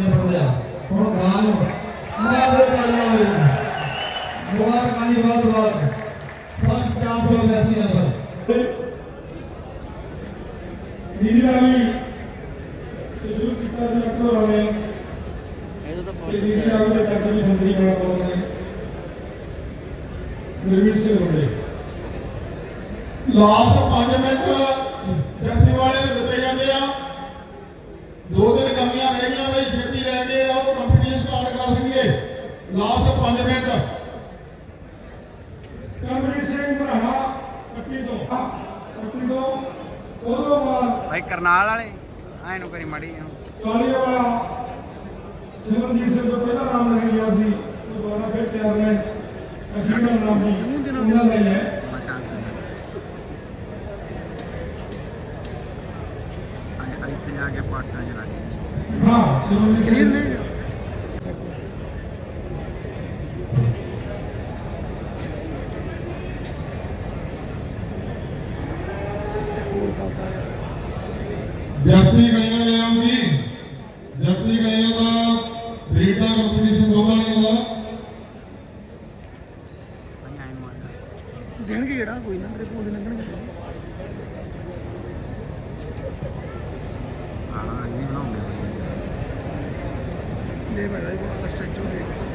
ਨਿਬੜਦਿਆ ਹੁਣ ਗਾਂ ਨੂੰ ਆਹ ਦੇ ਤਾਲੀਆਂ ਹੋਈ ਮੁਬਾਰਕਾਂ ਜੀ ਬਹੁਤ ਬਹੁਤ ਫਸਟ 482 ਨੰਬਰ ਨੀਲੀ ਰਾਵੀ ਤੇ ਸ਼ੁਰੂ ਕੀਤਾ ਸੀ ਅਕਸਰ ਵਾਲੇ ਤੇ ਨੀਲੀ ਰਾਵੀ ਦੇ ਚਾਚਾ ਵੀ ਸੰਤਰੀ ਬੜਾ ਬਹੁਤ ਨੇ ਨਿਰਮਿਤ ਸਿੰਘ ਹੁੰਦੇ ਲਾਸਟ 5 ਮਿੰਟ ਜਰਸੀ ਵਾਲੇ ਨੂੰ ਦਿੱਤੇ ਜਾਂਦੇ ਆ ਕਮੀਆਂ ਰਹਿ ਗਈਆਂ ਬਈ ਛੇਤੀ ਲੈ ਕੇ ਆਓ ਕੰਪੀਟੀਸ਼ਨ ਸਟਾਰਟ ਕਰਾ ਸਕੀਏ। Last 5 minute. ਕਰਮਜੀਤ ਸਿੰਘ ਭਰਾਵਾ ਪੱਟੀ ਤੋਂ। ਪੱਟੀ ਤੋਂ। ਉਦੋਂ ਬਾਅਦ ਭਾਈ ਕਰਨਾਲ ਵਾਲੇ ਐ ਨੂੰ ਕਰੀ ਮੜੀ ਕਾਲੀਆ ਵਾਲਾ ਸਿਮਰਨਜੀਤ ਸਿੰਘ ਤੋਂ ਪਹਿਲਾ ਨਾਮ ਲੈ ਗਿਆ ਸੀ ਦੁਬਾਰਾ ਫਿਰ ਤਿਆਰ ਨੇ। ਅਖੀਰ ਨਾਮ ਵੀ ਉਹਨਾਂ ਦਾ ਹੀ ਹੈ। ਇੱਥੇ ਜਾ ਕੇ ਪਾਟਾਂ ਚ ਲੱਗ ਹਾਂ ਸਿਮਰਨਜੀਤ ਸਿੰਘ ਜਰਸੀ ਗਈਆਂ ਲੈ ਆਓ ਜੀ। ਜਰਸੀ ਗਈਆਂ ਦਾ ਬਰੀਡ ਦਾ ਕੰਪੀਟੀਸ਼ਨ ਦਾ ਐ ਨੂੰ ਆ ਦੇਣਗੇ ਜਿਹੜਾ ਕੋਈ ਨਾ ਤੇਰੇ ਕੋਲ ਦੇ ਲੰਘਣਗੇ। ਹਾਂ ਇਹ ਬਣਾਉਂਦੇ ਦੇ ਭਾਈ ਦਾ ਸਟੈਚੂ ਦੇ ਹੈ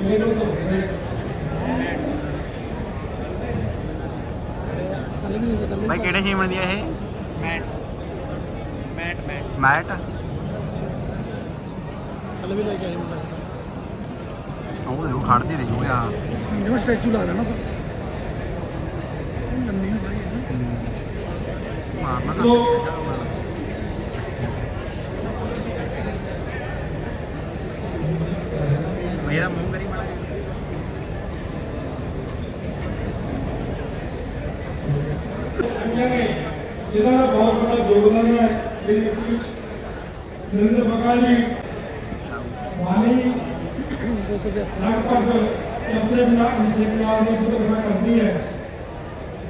ਮੈਨੂੰ ਤਾਂ ਹੈ ਕੱਲ ਨਹੀਂ ਭਾਈ ਕਿਹੜੇ ਸੀਮਨ ਦੀ ਆ ਇਹ ਮੈਟ ਮੈਟ ਮੈਟ ਮੈਟ ਕੱਲ ਵੀ ਲੈ ਕੇ ਆਏ ਮੁੰਡਾ ਉਹ ਦੇਖੋ ਖੜਦੀ ਰਹੀ ਉਹ ਆ ਜਿਹੜਾ ਸਟੈਚੂ ਲਾ ਦੇਣਾ ਤਾਂ ਇਹ ਮੇਰਾ ਮੂੰਹ ਕਰੀ ਮਾੜਾ ਅੰਗਾਂ ਦਾ ਬਹੁਤ ਵੱਡਾ ਯੋਗਦਾਨ ਹੈ ਮੇਰੀ ਵਿੱਚ ਨਰਿੰਦਰ ਬਕਾ ਜੀ ਮਾਨੀ 282 ਲਗਭਗ ਚੌਥੇ ਬਣਾ ਇਸੇ ਨਾਲ ਦੀ ਬਣਾ ਕਰਦੀ ਹੈ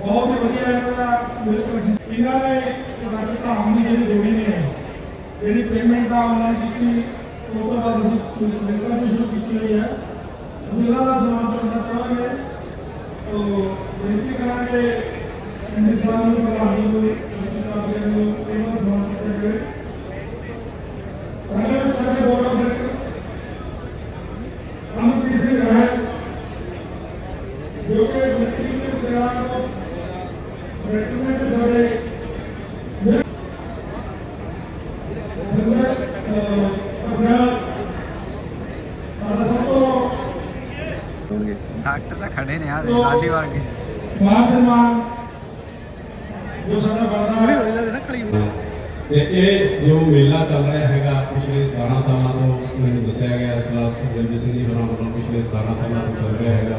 ਬਹੁਤ ਹੀ ਵਧੀਆ ਇਹਨਾਂ ਦਾ ਮਿਲ ਕਲੈਕਸ਼ਨ ਇਹਨਾਂ ਨੇ ਡਾਕਟਰ ਧਾਮ ਦੀ ਜਿਹੜੀ ਜੋੜੀ ਨੇ, ਜਿਹੜੀ ਪੇਮੈਂਟ ਦਾ ਆਨਲਾਈਨ ਕੀਤੀ ਉਸ ਤੋਂ ਬਾਅਦ ਅਸੀਂ ਮਿਲਕਾਂ ਤੋਂ ਸ਼ੁਰੂ ਕੀਤੀ ਹੋਈ ਹੈ। ਅਸੀਂ ਇਹਨਾਂ ਦਾ ਸਨਮਾਨ ਕਰਨਾ ਚਾਹਾਂਗੇ। ਤੋ ਬੇਨਤੀ ਕਰਾਂਗੇ ਇੰਦਰ ਸਾਹਿਬ ਨੂੰ ਪ੍ਰਧਾਨ ਜੀ ਨੂੰ, ਸਤਿ ਸਾਹਿਬ ਨੂੰ, ਇਹਨਾਂ ਦਾ ਸਨਮਾਨ ਕੀਤਾ ਜਾਵੇ ਸਾਡੇ ਸਾਡੇ board of director Amanpreet Singh Rai ਜੋ ਕਿ ਮਿੱਟੀ ਦੇ ਪਟਿਆਲਾ ਤੋਂ ਰੈਕਟਮੈਂਟ ਸਾਡੇ ਬੰਦਰ ਪਟਿਆਲਾ ਸਾਡਾ ਸਭ ਤੋਂ ਹੋਣਗੇ ਡਾਕਟਰ ਤਾਂ ਖੜੇ ਨੇ ਆ ਲਾਡੀ ਵਰਗੇ ਮਾਨ ਸਨਮਾਨ। ਜੋ ਸਾਡਾ ਬਣਦਾ ਤੇ ਇਹ ਜੋ ਮੇਲਾ ਚੱਲ ਰਿਹਾ ਹੈਗਾ ਪਿਛਲੇ 17 ਸਾਲਾਂ ਤੋਂ ਮੈਨੂੰ ਦੱਸਿਆ ਗਿਆ ਇਸ ਲਾਸਟ ਦਿਲਜੀਤ ਸਿੰਘ ਜੀ ਹੋਰਾਂ ਵੱਲੋਂ ਪਿਛਲੇ 17 ਸਾਲਾਂ ਤੋਂ ਚੱਲ ਰਿਹਾ ਹੈਗਾ।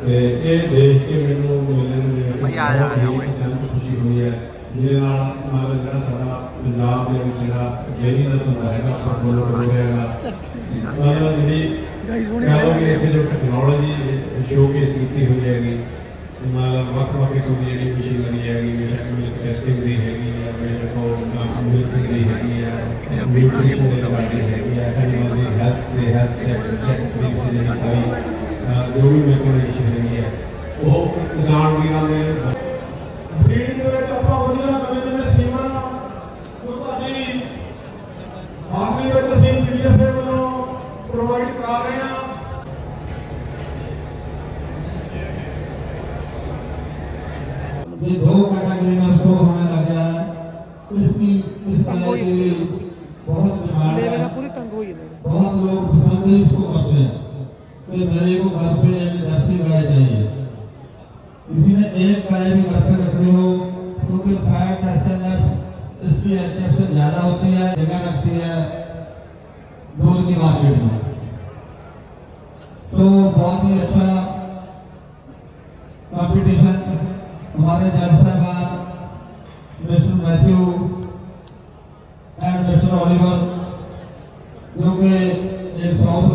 ਤੇ ਇਹ ਦੇਖ ਕੇ ਮੈਨੂੰ ਮੇਲੇ ਨੂੰ ਦੇਖ ਕੇ ਬਹੁਤ ਖੁਸ਼ੀ ਹੋਈ ਹੈ। ਜਿਹਦੇ ਨਾਲ ਮਤਲਬ ਜਿਹੜਾ ਸਾਡਾ ਪੰਜਾਬ ਦੇ ਵਿੱਚ ਜਿਹੜਾ ਡੇਰੀ ਦਾ ਧੰਦਾ ਹੈਗਾ ਪ੍ਰਫੁੱਲਤ ਹੋ ਰਿਹਾ ਹੈਗਾ। ਮਤਲਬ ਜਿਹੜੀ ਗਾਈਸ ਹੋਣੇ ਕਹੋ ਕਿ ਇੱਥੇ ਜੋ ਟੈਕਨੋਲੋਜੀ ਸ਼ੋਕੇਸ ਕੀਤੀ ਹੋਈ ਹੈਗੀ ਮਤਲਬ ਵੱਖ ਵੱਖ ਕਿਸਮ ਦੀ ਜਿਹੜੀ ਮਸ਼ੀਨਰੀ ਹੈਗੀ ਬੇਸ਼ੱਕ ਮਿਲਕ ਟੈਸਟਿੰਗ ਦੀ ਹੈਗੀ ਹੈ ਬੇਸ਼ੱਕ ਉਹ ਮਿਲਕ ਦੀ ਹੈਗੀ ਹੈ ਨਿਊਟ੍ਰੀਸ਼ਨ ਦੇ ਰਿਗਾਰਡਿੰਗ ਹੈਗੀ ਹੈ ਐਨੀਮਲ ਦੀ ਹੈਲਥ ਦੇ ਹੈਲਥ ਚੈੱਕ ਚੈੱਕ ਦੀ ਜਿਹੜੀ ਸਾਰੀ ਜੋ ਵੀ ਮੈਕਨਾਈਜੇਸ਼ਨ ਹੈਗੀ ਹੈ ਉਹ ਕਿਸਾਨ ਵੀਰਾਂ कि को घर पे एक जर्सी गाय चाहिए। किसी ने एक गाय भी घर पे रखनी हो। क्योंकि फैट एस एन एफ़ इसकी एच एफ़ से ज़्यादा होती है, जगह रखती है दूध की मार्केट में। तो बहुत ही अच्छा कंपटीशन हमारे जज साहबान mister Matthew and mister Oliver, जो कि एक साउथ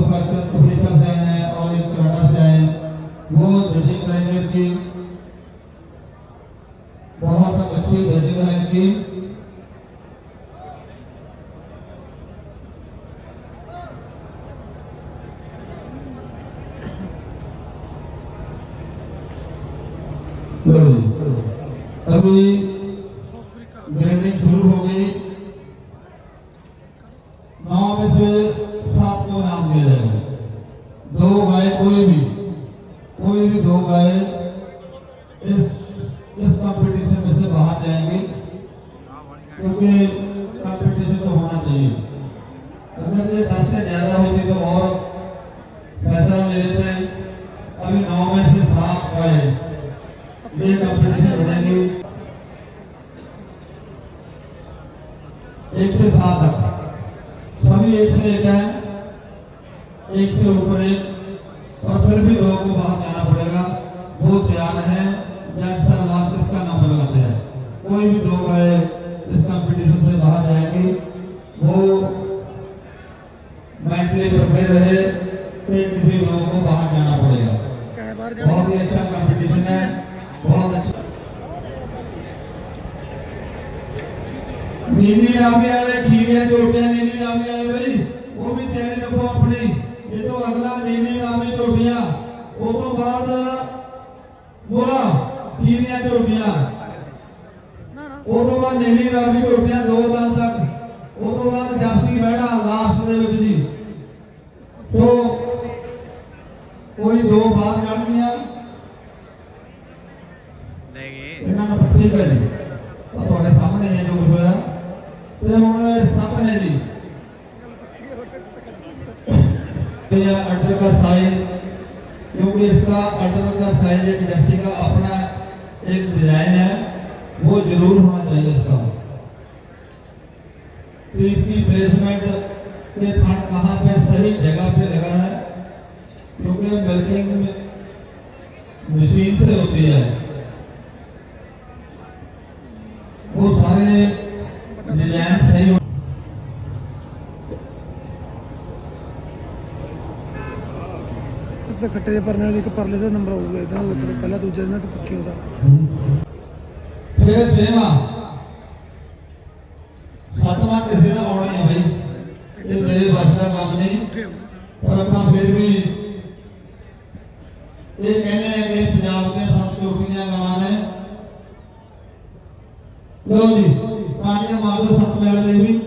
अफ्रीका से हैं। है इनकी बहुत अच्छी बैटिंग है इनकी अभी ग्रेडिंग शुरू हो गई। एक से सात तक सभी एक से एक है एक से ऊपर एक और फिर भी दो को बाहर जाना पड़ेगा ਨੀਨੀ ਰਾਮੇ ਵਾਲੇ ਖੀਰੇ ਝੋਟੇ ਨੀਨੀ ਰਾਮੇ ਵਾਲੇ ਬਈ, ਉਹ ਵੀ ਤਿਆਰੀ ਰੱਖੋ ਆਪਣੀ। ਇਹ ਤੋਂ ਅਗਲਾ ਨੀਨੀ ਰਾਮੇ ਝੋਟੀਆਂ, ਉਹ ਤੋਂ ਬਾਅਦ ਮੋਰਾ ਖੀਰੀਆਂ ਝੋਟੀਆਂ। ਉਹ ਤੋਂ ਬਾਅਦ ਨੀਨੀ ਰਾਮੇ ਝੋਟੀਆਂ, ਦੋ ਦਿਨ ਤੱਕ। ਉਹ ਤੋਂ ਬਾਅਦ ਜਰਸੀ ਬੈਠਾ ਲਾਸਟ ਦੇ ਵਿੱਚ ਜੀ। ਸੋ ਕੋਈ ਦੋ ਬਾਤ ਕਰਨੀਆਂ। क्योंकि इसका अडर का साइज़ एक जर्सी का अपना एक डिज़ाइन है, वो ज़रूर होना चाहिए इसका। तो इसकी प्लेसमेंट के थान कहाँ पे सही जगह पे लगा है, क्योंकि मिल्किंग मशीन से होती है। ਖੱਟੇ ਦੇ ਪਰਨੇ ਵਾਲੇ ਇੱਕ ਪਰਲੇ ਦਾ ਨੰਬਰ ਆਊਗਾ, ਇਹਦਾ ਇੱਕ ਪਹਿਲਾ ਦੂਜਾ ਇਹਨਾਂ ਤੇ ਪੱਕੀ ਉਹਦਾ ਫਿਰ ਛੇਵਾਂ। ਸੱਤਵਾਂ ਕਿਸੇ ਦਾ ਆਉਣਾ ਹੈ ਭਾਈ ਇਹ ਮੇਰੇ ਵੱਸ ਦਾ ਕੰਮ ਨਹੀਂ। ਪਰ ਆਪਾਂ ਫਿਰ ਵੀ ਇਹ ਕਹਿੰਦੇ ਆ ਕਿ ਪੰਜਾਬ ਦੇ ਸੱਤ ਚੋਟੀਆਂ ਗਾਵਾਂ ਨੇ। ਲੋ ਜੀ ਤਾੜੀਆਂ ਮਾਰ ਸੱਤ ਵਾਲੇ ਦੇ ਵੀ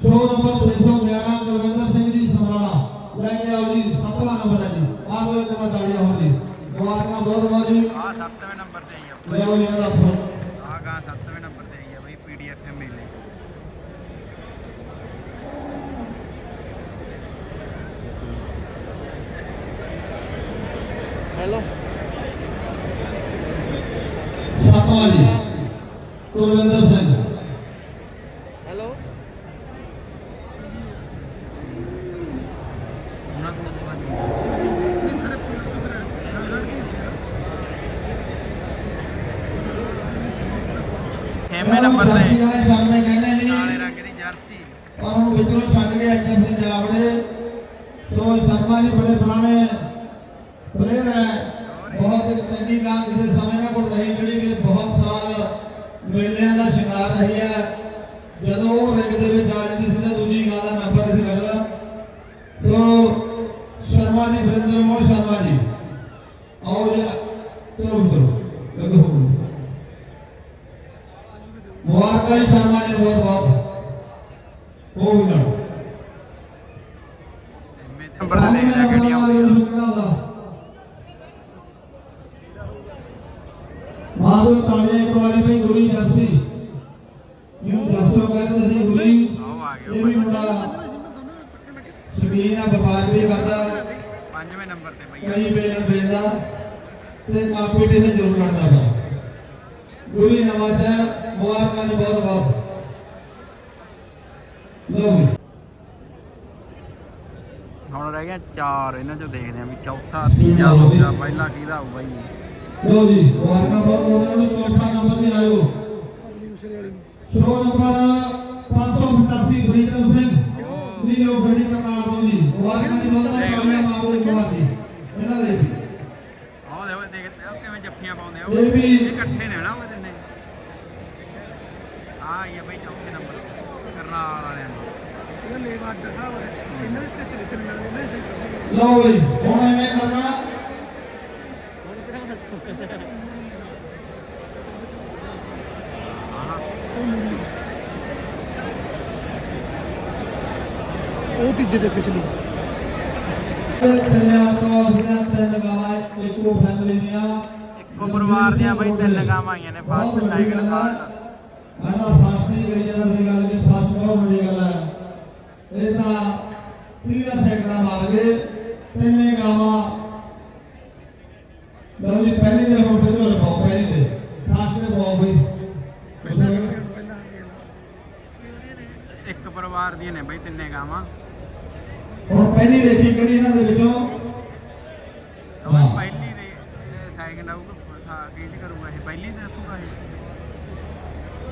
ਸ਼ੋ ਨੰਬਰ 611 ਕੁਲਵਿੰਦਰ ਸਿੰਘ ਜੀ ਸਮਰਾਲਾ ਲੈ ਕੇ ਆਓ ਜੀ ਸੱਤਵਾਂ ਨੰਬਰ ਹੈ ਜੀ ਆਹ ਲੋ ਇੱਕ ਵਾਰ ਤਾੜੀਆਂ ਹੋ ਜੀ ਮੁਬਾਰਕਾਂ ਬਹੁਤ ਬਹੁਤ ਜੀ ਆਹ 7ਵੇਂ ਨੰਬਰ ਤੇ ਆਈ ਆ। ਲਿਆਓ ਜੀ ਇਹਦਾ ਫੋਨ ਆਹ ਗਾ 7ਵੇਂ ਨੰਬਰ ਤੇ ਆਈ ਆ ਬਈ ਪੀਡੀਐਫ ਮੇਲੇ ਹੈਲੋ ਸੱਤਵਾਂ ਜੀ ਕੁਲਵਿੰਦਰ ਸਿੰਘ ਹੈਲੋ ਉਹਨਾਂ ਕੋਲ ਬਾਅਦ ਛੇਵੇਂ ਤੇ ਵਾਲੇ ਸ਼ਰਮੇ ਕਹਿੰਦੇ ਕਾਲੇ ਨਹੀਂ ਰੰਗ ਦੀ ਜਰਸੀ। ਪਰ ਹੁਣ ਵਿਚੋਂ ਛੱਡ ਕੇ ਅੱਜ ਆਪਣੇ ਜਾਵੜੇ ਸੋ ਸ਼ਰਮਾ ਜੀ ਬੜੇ ਪੁਰਾਣੇ ਪਲੇਅਰ ਹੈ। ਬਹੁਤ ਇੱਕ ਚੰਗੀ ਗਾਂ ਕਿਸੇ ਸਮੇਂ ਨਾਲ ਕੋਲ ਰਹੀ ਜਿਹੜੀ ਕਿ ਬਹੁਤ ਸਾਲ ਮੇਲਿਆਂ ਦਾ ਸ਼ਿੰਗਾਰ ਰਹੀ ਹੈ। ਜਦੋਂ ਉਹ ਰਿੰਗ ਦੇ ਵਿੱਚ ਆ ਜਾਂਦੀ ਸੀ ਤਾਂ ਦੂਜੀ ਗਾਂ ਦਾ ਨੰਬਰ ਨਹੀਂ ਸੀ ਲੱਗਦਾ। ਸੋ ਸ਼ਰਮਾ ਜੀ ਵਰਿੰਦਰ ਮੋਹਨ ਸ਼ਰਮਾ ਜੀ ਆਓ ਜੀ ਚਲੋ ਚਲੋ ਲੱਗੋ ਹੁਕਮ ਮੁਬਾਰਕਾਂ ਜੀ ਸ਼ਰਮਾ ਜੀ ਬਹੁਤ ਬਹੁਤ। ਉਹ ਵੀ ਨਾਲ। ਨੰਬਰ ਤੇ ਦੇਖ ਲੈ ਗੱਡੀਆਂ ਮਾਰੂ ਤਾਲੀਆਂ ਇੱਕ ਵਾਰੀ ਵੀ ਗੁਰੀ ਜਰਸੀ। ਇਹਨੂੰ ਜਰਸੋ ਕਹਿੰਦੇ ਜੀ ਗੁਰੀ। ਇਹ ਵੀ ਮੁੰਡਾ ਸ਼ਕੀਨ ਆ ਵਪਾਰ ਵੀ ਕਰਦਾ। ਪੰਜਵੇਂ ਨੰਬਰ ਤੇ ਬਈ। ਕਈ ਵੇਲਣ ਵੇਚਦਾ। ਤੇ ਕੰਪੀਟੀਸ਼ਨ ਜ਼ਰੂਰ ਲੜਦਾ ਪਰ ਗੁਰੀ ਨਵਾਂ ਸ਼ਹਿਰ ਮੁਬਾਰਕਾਂ ਜੀ ਬਹੁਤ ਬਹੁਤ ਲੋ ਹੁਣ ਰਹਿ ਗਿਆ ਚਾਰ ਇਹਨਾਂ ਚੋਂ ਦੇਖਦੇ ਆ ਵੀ ਚੌਥਾ ਤੀਜਾ ਦੂਜਾ ਪਹਿਲਾ ਕਿਹਦਾ ਆਊਗਾ ਜੀ। ਲੋ ਜੀ ਮੁਬਾਰਕਾਂ ਬਹੁਤ ਬਹੁਤ ਨੂੰ ਚੌਥਾ ਨੰਬਰ ਵੀ ਆਇਓ। Show number 585 Pritam Singh. Neelo ਗੱਡੀ ਕਰਨਾਲ ਤੋਂ ਜੀ। ਮੁਬਾਰਕਾਂ ਜੀ ਬਹੁਤ ਬਹੁਤ ਤਾਲੀਆਂ ਮਾਰੋ ਇੱਕ ਵਾਰ ਜੀ। ਇਹਨਾਂ ਲਈ ਆਹ ਉਹਦੇ ਦੇਖ ਉਹ ਕਿਵੇਂ ਜੱਫੀਆਂ ਪਾਉਂਦੇ ਆ। ਇਹ ਵੀ- ਇਕੱਠੇ ਨੇ ਨਾ ਉਹ ਤਿੰਨੇ ਆ ਇਹ ਬਈ ਚੌਥੇ ਨੰਬਰ ਕਰਨਾਲ ਵਾਲਿਆਂ ਨੇ ਇਹਦਾ ਲੇਵਾ ਅੱਡ ਹੈ ਇਹਨਾਂ ਦੇ ਸਟਿਚ ਤਿੰਨ ਨਾਲ ਇਹਨਾਂ ਦੇ ਸੈਂਟਰ ਲਓ ਬਈ ਹੁਣ ਐਵੇਂ ਕਰਨਾ। ਉਹ ਤੀਜੇ ਤੇ ਪਿਛਲੀ। ਤਿੰਨ ਤੋਂ ਦੀਆਂ ਤਿੰਨ ਗਾਵਾਂ ਇੱਕੋ ਫੈਮਿਲੀ ਦੀਆਂ। ਇੱਕੋ ਪਰਿਵਾਰ ਦੀਆਂ ਬਈ ਤਿੰਨ ਗਾਵਾਂ ਆਈਆਂ ਨੇ ਫਸਟ ਸੈਕਿੰਡ। ਥਰਡ ਮੈਂ ਤਾਂ ਫਸਟ ਦੀ ਕਰੀ ਜਾਂਦਾ ਸੀ ਗੱਲ ਕਿ ਫਸਟ ਬਹੁਤ ਵੱਡੀ ਗੱਲ ਹੈ ਇਹ ਤਾਂ ਤੀਰਾ ਸੈਕੜਾ ਮਾਰ ਗਏ ਤਿੰਨੇ ਗਾਵਾਂ। ਲਓ ਜੀ ਪਹਿਲੀ ਦੇ ਹੁਣ ਫਿਰ ਝੋਲ ਪਾਓ ਪਹਿਲੀ ਦੇ ਫਸਟ ਦੇ ਪਾਓ ਬਈ। ਪਹਿਲਾਂ ਪਹਿਲਾਂ ਇੱਕ ਪਰਿਵਾਰ ਦੀਆਂ ਨੇ ਬਈ ਤਿੰਨੇ ਗਾਵਾਂ। ਹੁਣ ਪਹਿਲੀ ਦੇਖੀ ਕਿਹੜੀ ਇਹਨਾਂ ਦੇ ਵਿੱਚੋਂ। ਪਹਿਲੀ ਦੇ ਸੈਕਿੰਡ ਆਊਗਾ ਕੀ ਕਰੂਗਾ ਇਹ। ਪਹਿਲੀ ਦੱਸੂਗਾ ਇਹ ਇਹਨਾਂ ਤੋਂ ਲਿਖੋ ਇਹ ਤੁਹਾਨੂੰ ਚਾਹੀਦਾ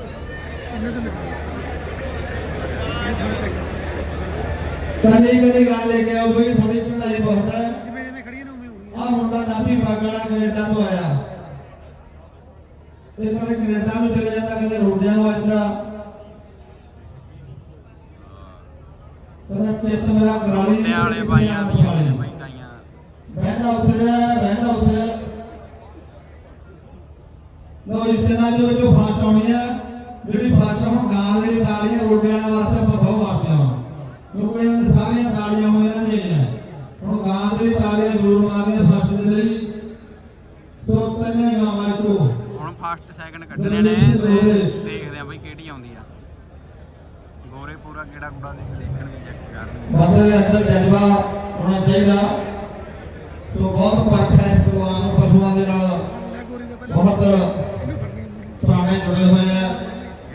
ਕੱਲੀ ਕੱਲੀ ਗੱਲ ਲੈ ਕੇ ਆਓ ਬਈ ਥੋੜੀ ਚੜਾਈ ਬਹੁਤ ਹੈ। ਜਿਵੇਂ ਜਿਵੇਂ ਖੜੀਆਂ ਨੇ ਉਵੇਂ ਹੋਣੀ ਆਹ ਮੁੰਡਾ ਨਾਭੀ ਬਾਗੜਾ ਕੈਨੇਡਾ ਤੋਂ ਆਇਆ। ਇਹ ਕਦੇ ਕੈਨੇਡਾ ਨੂੰ ਚਲੇ ਜਾਂਦਾ ਕਦੇ ਰੋਡਿਆਂ ਨੂੰ ਵੱਜਦਾ ਕਦੇ ਚਿੱਤ ਮੇਰਾ ਕਰਾਲੀ ਤੇ ਵਾਲੇ ਬਾਈਆਂ ਦੀਆਂ ਨੇ ਬਈ ਗਾਈਆਂ ਬਹਿੰਦਾ ਉੱਥੇ ਰਹਿੰਦਾ ਉੱਥੇ। ਲੋ ਇਸ ਦਿਨਾਂ ਦੇ ਵਿੱਚੋਂ ਫਾਸਟ ਆਉਣੀ ਹੈ ਜਿਹੜੀ ਫਾਸਟ ਹੁਣ ਗਾਂ ਦੇ ਤਾਲੀਆਂ ਵਾਲੇ ਵਾਸਤੇ ਆਪਾਂ ਬਹੁਤ ਵਾਰਦੇ ਹਾਂ। ਕਿਉਂਕਿ ਇਹਨਾਂ ਦੇ ਸਾਰੀਆਂ ਤਾਲੀਆਂ ਹੁਣ ਇਹਨਾਂ ਦੀਆਂ ਹੈ ਹੁਣ ਗਾਂ ਦੇ ਤਾਲੀਆਂ ਜ਼ਰੂਰ ਮਾਰਨੀਆਂ ਫਾਸਟ ਦੇ ਲਈ। ਸੋ ਤਿੰਨੇ ਗਾਵਾਂ ਇੱਕੋ ਹੁਣ ਫਸਟ ਸੈਕਿੰਡ ਕੱਢਣੇ ਨੇ। ਤੇ ਦੇਖਦੇ ਆ ਬਈ ਕਿਹੜੀ ਆਉਂਦੀ ਆ। ਗੋਰੇ ਪੂਰਾ ਕਿਹੜਾ ਕੁੜਾ ਦੇਖ ਦੇਖਣਗੇ ਚੈੱਕ ਕਰਨਗੇ ਬੰਦੇ ਦੇ ਅੰਦਰ ਜਜ਼ਬਾ ਹੋਣਾ ਚਾਹੀਦਾ। ਸੋ ਬਹੁਤ ਹੈ ਇਸ ਪਰਿਵਾਰ ਨੂੰ ਪਸ਼ੂਆਂ ਦੇ ਨਾਲ। ਬਹੁਤ ਪੁਰਾਣੇ ਜੁੜੇ ਹੋਏ ਆ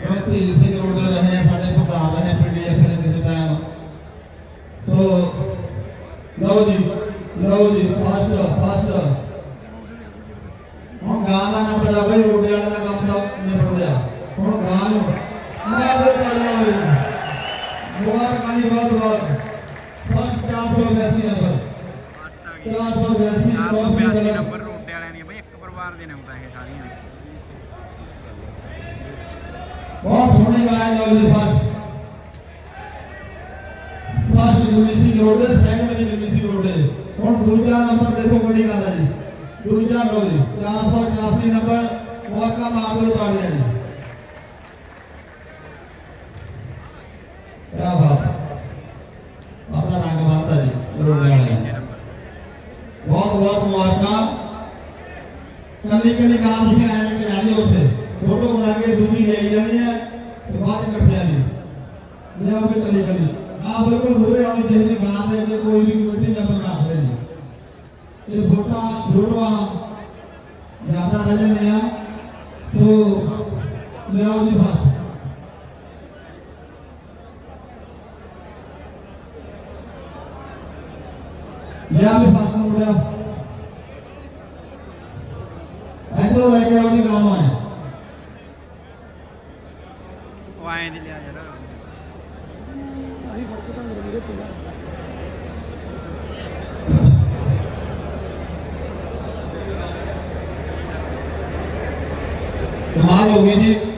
ਰਣਧੀਰ ਸਿੰਘ ਰੋਡੇ ਰਹੇ ਆ ਸਾਡੇ ਪ੍ਰਧਾਨ ਰਹੇ ਪੀਡੀਐਫ ਦੇ ਕਿਸੇ ਟਾਈਮ ਸੋ ਲਓ ਜੀ ਲਓ ਜੀ ਫਾਸਟ ਫਾਸਟ ਹੁਣ ਗਾਂ ਦਾ ਨੰਬਰ ਆ ਬਈ ਰੋਡੇ ਵਾਲੇ ਦਾ ਕੰਮ ਤਾਂ ਨਿਬੜ ਗਿਆ ਹੁਣ ਗਾਂ ਨੂੰ ਮੈਂ ਦੇ ਤਾੜੀਆਂ ਹੋਈ ਬਹੁਤ ਫਸਟ 482 ਨੰਬਰ। ਫਸਟ ਆ ਗਈ 482 482 ਨੰਬਰ ਰੋਟੇ ਵਾਲਿਆਂ ਦੀਆਂ ਬਈ ਇੱਕ ਪਰਿਵਾਰ ਦੇ ਨੇ ਤਾਂ ਇਹ ਸਾਰੀਆਂ। ਬਹੁਤ ਸੋਹਣੀ ਗਾਇ ਲਓ ਜੀ first first Gurmeet Singh Rode second ਦੀ ਗੁਰਮੀਤ ਸਿੰਘ ਰੋਡੇ। ਹੁਣ ਦੂਜਾ ਨੰਬਰ ਦੇਖੋ ਕਿਹੜੀ ਗੱਲ ਹੈ ਜੀ। ਦੂਜਾ ਲਓ ਜੀ 484 ਨੰਬਰ ਮੌਕਾ ਦਿਓ ਤਾੜੀਆਂ ਜੀ। ਕਿਆ ਬਾਤ ਆਪਣਾ ਰੰਗ ਬੰਦਾ ਜੀ ਰੋਡੇ ਵਾਲੇ ਤੀਜੇ ਦਾ। ਨੰਬਰ ਬਹੁਤ ਬਹੁਤ ਮੁਬਾਰਕਾਂ ਕੱਲੀ ਕੱਲੀ ਗਾਂ ਤੁਸੀਂ ਐਂ ਲੈ ਕੇ ਜਾਣੀ ਉੱਥੇ ਫੋਟੋ ਬਣਾ ਕੇ ਦੂਜੀ ਲੈ ਕੇ ਜਾਣੀ ਹੈ ਤੇ ਬਾਅਦ ਚ ਇਕੱਠਿਆਂ ਦੀ ਲਿਆਓ ਵੀ ਕੱਲੀ ਕੱਲੀ ਆ ਬਿਲਕੁਲ ਮੂਰੇ ਆਉਣੀ ਚਾਹੀਦੀ ਗਾਂ ਦੇ ਅੱਗੇ ਕੋਈ ਵੀ ਕਮੇਟੀ ਮੈਂਬਰ ਨਾ ਖੜੇ ਜੀ ਇਹ ਫੋਟੋਆਂ ਫੋਟੋਆਂ ਜ਼ਿਆਦਾ ਰਹਿ ਜਾਂਦੇ ਆ ਸੋ ਲਿਆਓ ਜੀ ਬਸ ਲਿਆ ਵੀ ਫਸਲ ਮੁੜਿਆ ਇਧਰੋਂ ਲੈ ਕੇ ਆਓ ਜੀ ਗਾਉਂ ਆਏ ਉਹ ਐਂ ਦੀ ਲਿਆ ਯਾਰ ਆਹੀ ਫ਼ਰਕ ਤਾਂ